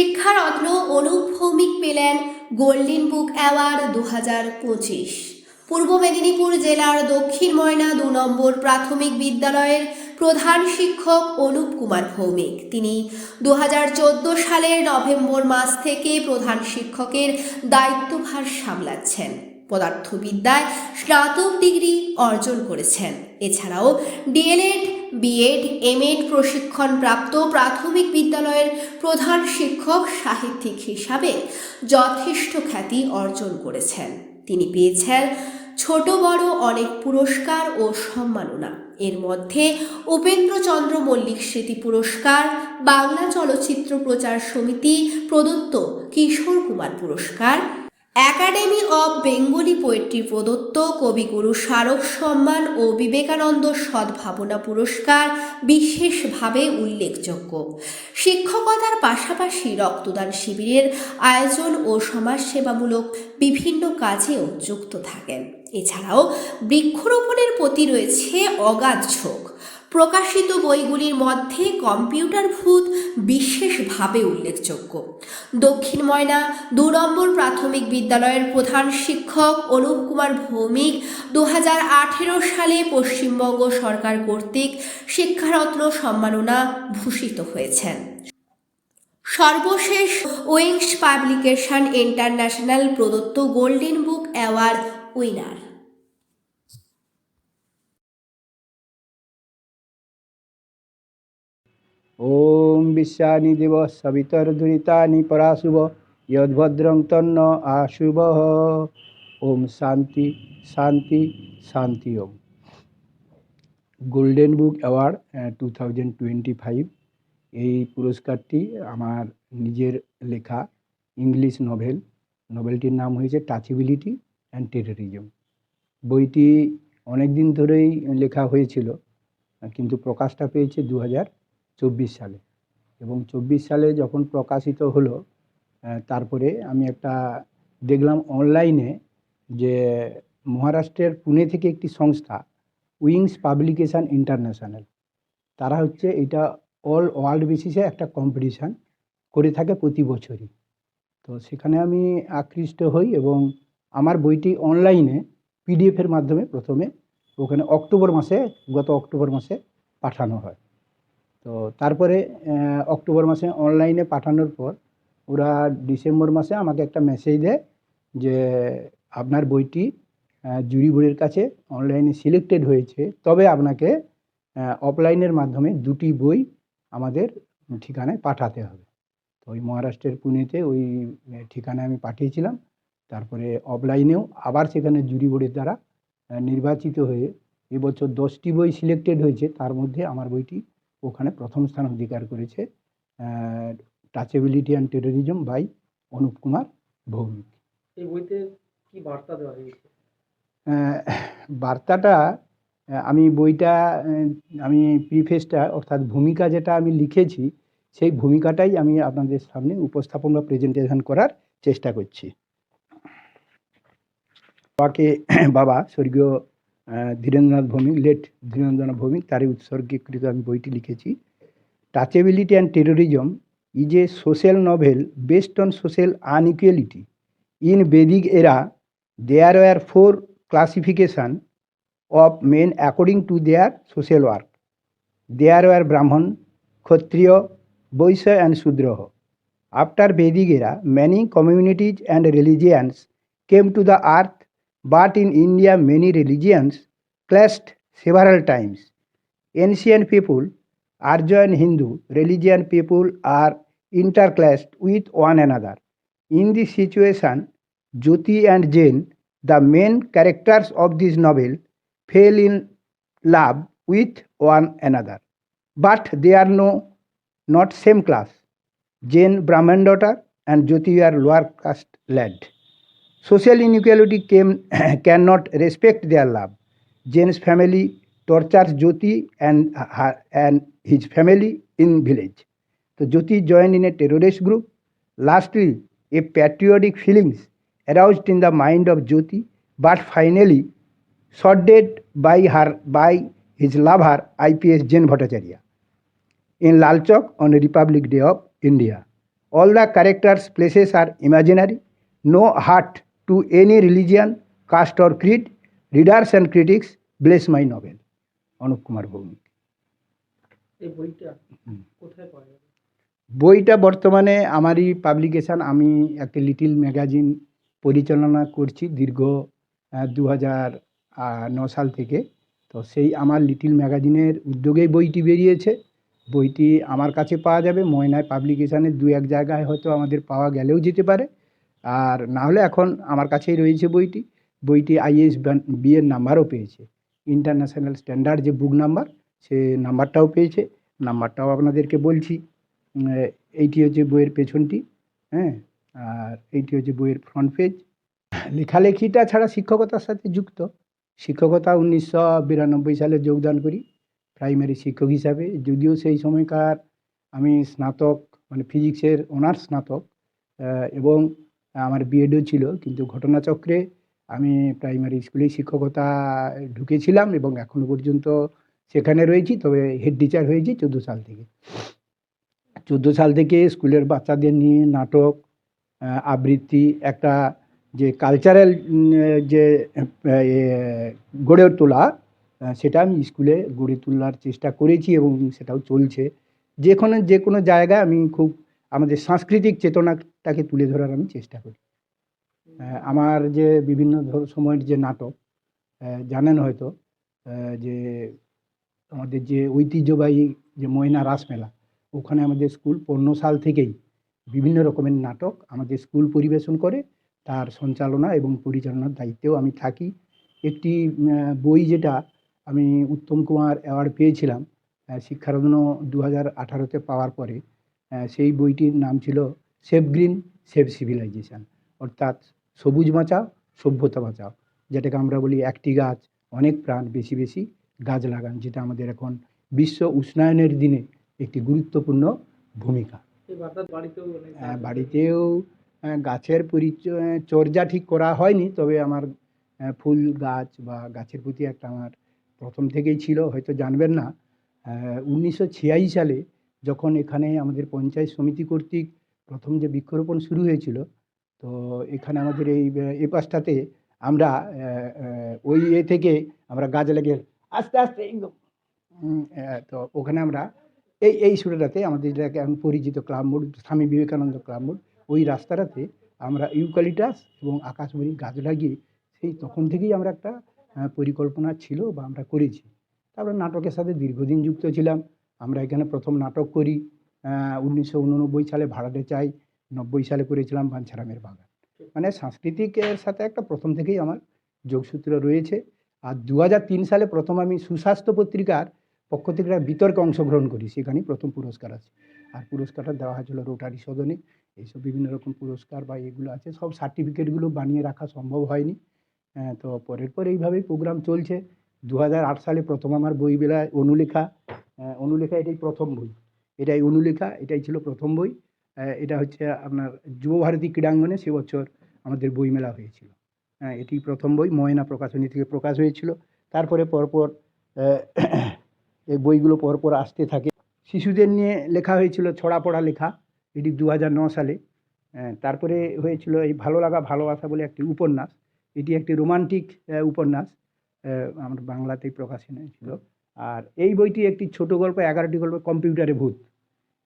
শিক্ষারত্ন অনুপ ভৌমিক পেলেন golden book award দু হাজার পঁচিশ। পূর্ব মেদিনীপুর জেলার দক্ষিণ ময়না দু নম্বর প্রাথমিক বিদ্যালয়ের প্রধান শিক্ষক অনুপ কুমার ভৌমিক। তিনি দু হাজার চোদ্দ সালের নভেম্বর মাস থেকে প্রধান শিক্ষকের দায়িত্বভার সামলাচ্ছেন। পদার্থবিদ্যায় স্নাতক ডিগ্রি অর্জন করেছেন। এছাড়াও ডিএলএড বিএড এমএড প্রশিক্ষণপ্রাপ্ত প্রাথমিক বিদ্যালয়ের প্রধান শিক্ষক সাহিত্যিক হিসাবে যথেষ্ট খ্যাতি অর্জন করেছেন। তিনি পেয়েছেন ছোট, বড় অনেক পুরস্কার ও সম্মাননা। এর মধ্যে উপেন্দ্রচন্দ্র মল্লিক স্মৃতি পুরস্কার, বাংলা চলচ্চিত্র প্রচার সমিতি প্রদত্ত কিশোর কুমার পুরস্কার একাডেমি অব বেঙ্গলি পোয়েট্রি প্রদত্ত কবিগুরু স্মারক সম্মান ও বিবেকানন্দ সদ্ভাবনা পুরস্কার বিশেষভাবে উল্লেখযোগ্য। শিক্ষকতার পাশাপাশি রক্তদান শিবিরের আয়োজন ও সমাজসেবামূলক বিভিন্ন কাজেও যুক্ত থাকেন। এছাড়াও বৃক্ষরোপণের প্রতি রয়েছে অগাধ ঝোঁক। প্রকাশিত বইগুলির মধ্যে কম্পিউটার ভূত বিশেষভাবে উল্লেখযোগ্য। দক্ষিণ ময়না, দু নম্বর প্রাথমিক বিদ্যালয়ের প্রধান শিক্ষক অনুপ কুমার ভৌমিক দু হাজার আঠেরো সালে পশ্চিমবঙ্গ সরকার কর্তৃক শিক্ষারত্ন সম্মাননা ভূষিত হয়েছেন সর্বশেষ উইংস পাবলিকেশন ইন্টারন্যাশনাল প্রদত্ত গোল্ডেন বুক অ্যাওয়ার্ড উইনার। ওম বিশ্বানি দেব সবিতর্ধুরিতানি পরাশুভ ইয়দ্ভদ্রং তন্ন আশুভ ওম শান্তি শান্তি শান্তি ওম golden book award two thousand twenty five এই পুরস্কারটি আমার নিজের লেখা ইংলিশ নভেল নভেলটির নাম হয়েছে টাচিবিলিটি অ্যান্ড টেরোরিজম বইটি অনেক দিন ধরেই লেখা হয়েছিল, কিন্তু প্রকাশটা পেয়েছে দু হাজার চব্বিশ সালে। এবং চব্বিশ সালে যখন প্রকাশিত হলো তারপরে আমি একটা দেখলাম অনলাইনে যে মহারাষ্ট্রের পুনে থেকে একটি সংস্থা, উইংস পাবলিকেশন ইন্টারন্যাশনাল, তারা হচ্ছে এটা অল ওয়ার্ল্ড বেসিসে একটা কম্পিটিশান করে থাকে প্রতি বছরই। তো সেখানে আমি আকৃষ্ট হই এবং আমার বইটি অনলাইনে পিডিএফের মাধ্যমে প্রথমে, ওখানে অক্টোবর মাসে, গত অক্টোবর মাসে পাঠানো হয়। তো তারপরে অক্টোবর মাসে অনলাইনে পাঠানোর পর ওরা ডিসেম্বর মাসে আমাকে একটা মেসেজ দেয় যে, আপনার বইটি জুরি বোর্ডের কাছে অনলাইনে সিলেক্টেড হয়েছে। তবে আপনাকে অফলাইনের মাধ্যমে দুটি বই আমাদের ঠিকানায় পাঠাতে হবে। তো ওই মহারাষ্ট্রের পুনেতে ওই ঠিকানায় আমি পাঠিয়েছিলাম। তারপরে অফলাইনেও আবার সেখানে জুরি বোর্ডের দ্বারা নির্বাচিত হয়ে এবছর দশটি বই সিলেক্টেড হয়েছে। তার মধ্যে আমার বইটি ওখানে প্রথম স্থান অধিকার করেছে touchability and terrorism by Anup Kumar Bhowmik এই বইতে কি বার্তা দেওয়া হয়েছে? বার্তাটা আমি বইটা আমি প্রিফেসটা অর্থাৎ ভূমিকা যেটা আমি লিখেছি সেই ভূমিকাটাই আমি আপনাদের সামনে উপস্থাপন বা প্রেজেন্টেশন করার চেষ্টা করছি। বাবাকে বাবা স্বর্গীয় ধীরেন্দ্রনাথ ভৌমিক লেট ধীরেন্দ্রনাথ ভৌমিক, তারই উৎসর্গীকৃত আমি বইটি লিখেছি। Touchability and terrorism is a social novel based on social inequality in Vedic era there were four classification of men according to their social work there were Brahmin Kshatriya Vaishya and Shudra after Vedic era many communities and religions came to the earth but in India many religions clashed several times. Ancient people, Arya and Hindu religion people are interclassed with one another. In this situation, Jyoti and Jain, the main characters of this novel, fell in love with one another. But they are no not same class. Jain Brahman daughter and Jyoti are lower caste lad. Social inequality came can not respect their love Jen's family tortures Jyoti and and his family in village তো Jyoti join in a terrorist group lastly a patriotic feelings aroused in the mind of Jyoti but finally shorted by her by his lover IPS Jen Bhattacharya in Lal Chowk on Republic Day of India all the characters places are imaginary no hurt to any religion caste or creed readers and critics bless my novel Anup Kumar Bhowmik বইটা বর্তমানে আমারই publication আমি একটা little magazine পরিচালনা করছি দীর্ঘ দু হাজার ন সাল থেকে। তো সেই আমার লিটিল ম্যাগাজিনের উদ্যোগেই বইটি বেরিয়েছে। বইটি আমার কাছে পাওয়া যাবে। ময়নায় পাবলিকেশনের দু এক জায়গায় হয়তো আমাদের পাওয়া গেলেও যেতে পারে। আর না হলে এখন আমার কাছেই রয়েছে বইটি। বইটি আইএস বিয়ের নাম্বারও পেয়েছে। ইন্টারন্যাশনাল স্ট্যান্ডার্ড যে বুক নাম্বার, সে নাম্বারটাও পেয়েছে। নাম্বারটাও আপনাদেরকে বলছি। এইটি হচ্ছে বইয়ের পেছনটি হ্যাঁ? আর এইটি হচ্ছে বইয়ের ফ্রন্ট পেজ লেখালেখিটা ছাড়া শিক্ষকতার সাথে যুক্ত। শিক্ষকতা উনিশশো বিরানব্বই সালে যোগদান করি প্রাইমারি শিক্ষক হিসাবে। যদিও সেই সময়কার আমি স্নাতক মানে ফিজিক্সের অনার্স স্নাতক এবং আমার বিএডও ছিল, কিন্তু ঘটনাচক্রে আমি প্রাইমারি স্কুলে শিক্ষকতা ঢুকেছিলাম এবং এখনও পর্যন্ত সেখানে রয়েছি, তবে হেড টিচার হয়েছি চোদ্দ সাল থেকে। চোদ্দ সাল থেকে স্কুলের বাচ্চাদের নিয়ে নাটক আবৃত্তি, একটা যে কালচারাল যে গড়ে তোলা সেটা আমি স্কুলে গড়ে তোলার চেষ্টা করেছি এবং সেটাও চলছে। যে কোনো যে কোনো জায়গায় আমি খুব আমাদের সাংস্কৃতিক চেতনাটাকে তুলে ধরার আমি চেষ্টা করি। আমার যে বিভিন্ন ধর, সময়ের যে নাটক জানেন হয়তো যে আমাদের যে ঐতিহ্যবাহী যে ময়না রাসমেলা, ওখানে আমাদের স্কুল পনেরো সাল থেকেই বিভিন্ন রকমের নাটক আমাদের স্কুল পরিবেশন করে, তার সঞ্চালনা এবং পরিচালনার দায়িত্বেও আমি থাকি। একটি বই যেটা আমি উত্তম কুমার অ্যাওয়ার্ড পেয়েছিলাম শিক্ষারত্ন দু হাজার আঠারোতে পাওয়ার পরে সেই বইটির নাম ছিল সেভ গ্রিন সেভ সিভিলাইজেশন। অর্থাৎ সবুজ বাঁচাও সভ্যতা বাঁচাও যেটাকে আমরা বলি একটি গাছ অনেক প্রাণ বেশি বেশি গাছ লাগান যেটা আমাদের এখন বিশ্ব উষ্ণায়নের দিনে একটি গুরুত্বপূর্ণ ভূমিকা। বাড়িতেও আহ, গাছের পরিচয় চর্যা ঠিক করা হয়নি তবে আমার ফুল গাছ বা গাছের প্রতি একটা আমার প্রথম থেকেই ছিল হয়তো জানবেন না। উনিশশো ছিয়াশি সালে যখন এখানে আমাদের পঞ্চায়েত সমিতি কর্তৃক প্রথম যে বৃক্ষরোপণ শুরু হয়েছিল, তো এখানে আমাদের এই, এ পাশটাতে আমরা ওই এ থেকে আমরা গাছ লেগে আস্তে আস্তে তো ওখানে আমরা এই এই সুরাটাতে আমাদের যেটাকে এখন পরিচিত ক্লাব মোড়, স্বামী বিবেকানন্দ ক্লাব মোড়, ওই রাস্তাটাতে আমরা ইউক্যালিটাস এবং আকাশমণি গাছ লাগিয়ে সেই তখন থেকেই আমরা একটা পরিকল্পনা ছিল বা আমরা করেছি। তারপরে নাটকের সাথে দীর্ঘদিন যুক্ত ছিলাম। আমরা এখানে প্রথম নাটক করি উনিশশো উননব্বই সালে ভাড়াটে চাই নব্বই সালে করেছিলাম বাঞ্ছারামের বাগান। মানে সাংস্কৃতিকের সাথে একটা প্রথম থেকেই আমার যোগসূত্র রয়েছে। আর দু সালে প্রথম আমি সুস্বাস্থ্য পত্রিকার পক্ষ থেকে একটা বিতর্কে অংশগ্রহণ করি সেখানেই প্রথম পুরস্কার আছে। আর পুরস্কারটা দেওয়া হয়েছিল রোটারি সদনে। এইসব বিভিন্ন রকম পুরস্কার বা এগুলো আছে সব সার্টিফিকেটগুলো বানিয়ে রাখা সম্ভব হয়নি। হ্যাঁ, তো পরের পর এইভাবেই প্রোগ্রাম চলছে। দু সালে প্রথম আমার বই বেলায় অনুলেখা অনুলেখা এটাই প্রথম বই। এটাই অনুলেখা, এটাই ছিল প্রথম বই। এটা হচ্ছে আপনার যুবভারতী ক্রীড়াঙ্গনে সে বছর আমাদের বইমেলা হয়েছিল। হ্যাঁ এটি প্রথম বই, ময়না প্রকাশনী থেকে প্রকাশ হয়েছিল। তারপরে পরপর এই বইগুলো পরপর আসতে থাকে। শিশুদের নিয়ে লেখা হয়েছিল ছড়া পড়া লেখা, এটি দু সালে। তারপরে হয়েছিল এই ভালো লাগা, ভালোবাসা বলে একটি উপন্যাস। এটি একটি রোমান্টিক উপন্যাস। আমার বাংলাতেই প্রকাশন হয়েছিল। আর এই বইটি একটি ছোট গল্প, এগারোটি গল্প, কম্পিউটারে ভূত।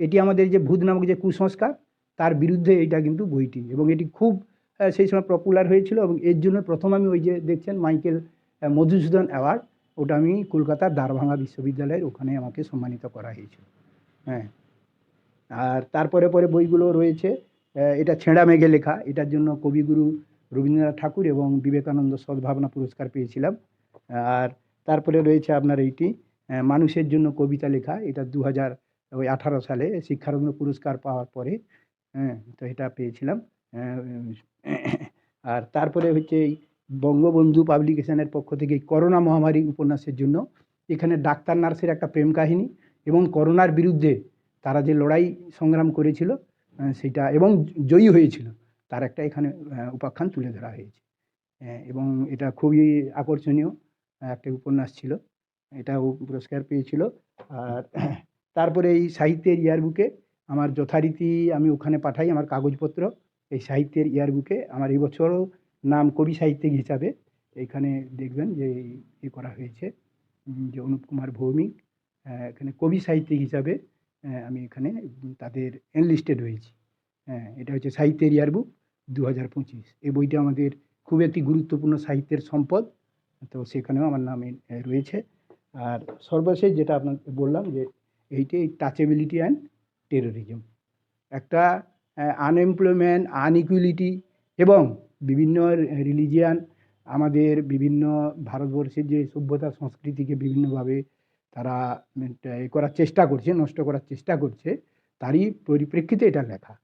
এটি আমাদের যে ভূত নামক যে কুসংস্কার, তার বিরুদ্ধে এইটা কিন্তু বইটি। এবং এটি খুব সেই সময় পপুলার হয়েছিল এবং এর জন্য প্রথম আমি ওই যে দেখছেন মাইকেল মধুসূদন অ্যাওয়ার্ড, ওটা আমি কলকাতার দ্বারভাঙা বিশ্ববিদ্যালয়ের ওখানে আমাকে সম্মানিত করা হয়েছিল। হ্যাঁ। আর তারপরে পরে বইগুলো রয়েছে এটা ছেঁড়া মেঘে লেখা, এটার জন্য কবিগুরু রবীন্দ্রনাথ ঠাকুর এবং বিবেকানন্দ সদ্ভাবনা পুরস্কার পেয়েছিলাম। আর তারপরে রয়েছে আপনার এইটি মানুষের জন্য কবিতা লেখা, এটা দু হাজার ওই আঠারো সালে শিক্ষারত্ন পুরস্কার পাওয়ার পরে হ্যাঁ তো এটা পেয়েছিলাম আর তারপরে হচ্ছে এই বঙ্গবন্ধু পাবলিকেশনের পক্ষ থেকে করোনা মহামারী উপন্যাসের জন্য, এখানে ডাক্তার নার্সের একটা প্রেম কাহিনী এবং করোনার বিরুদ্ধে তারা যে লড়াই সংগ্রাম করেছিল সেটা এবং জয়ী হয়েছিল, তার একটা এখানে উপাখ্যান তুলে ধরা হয়েছে এবং এটা খুবই আকর্ষণীয়। একটা উপন্যাস ছিল, এটাও পুরস্কার পেয়েছিল। আর তারপরে এই সাহিত্যের ইয়ারবুকে আমার যথারীতি আমি ওখানে পাঠাই আমার কাগজপত্র। এই সাহিত্যের ইয়ারবুকে আমার এই বছরও নাম কবি সাহিত্যিক হিসাবে। এখানে দেখবেন যে এ করা হয়েছে যে অনুপ কুমার ভৌমিক এখানে কবি সাহিত্যিক হিসাবে আমি এখানে তাদের এনলিস্টেড হয়েছি। হ্যাঁ এটা হচ্ছে সাহিত্যের ইয়ারবুক দু হাজার পঁচিশ। এই বইটা আমাদের খুব একটি গুরুত্বপূর্ণ সাহিত্যের সম্পদ। তো সেখানেও আমার নাম রয়েছে। আর সর্বশেষ যেটা আপনাকে বললাম যে এইটাই টাচেবিলিটি অ্যান্ড টেরোরিজম একটা আনএমপ্লয়মেন্ট আনইকুয়ালিটি এবং বিভিন্ন রিলিজিয়ান আমাদের বিভিন্ন ভারতবর্ষের যে সভ্যতা সংস্কৃতিকে বিভিন্নভাবে তারা, এ করার চেষ্টা করছে, নষ্ট করার চেষ্টা করছে, তারই পরিপ্রেক্ষিতে এটা লেখা।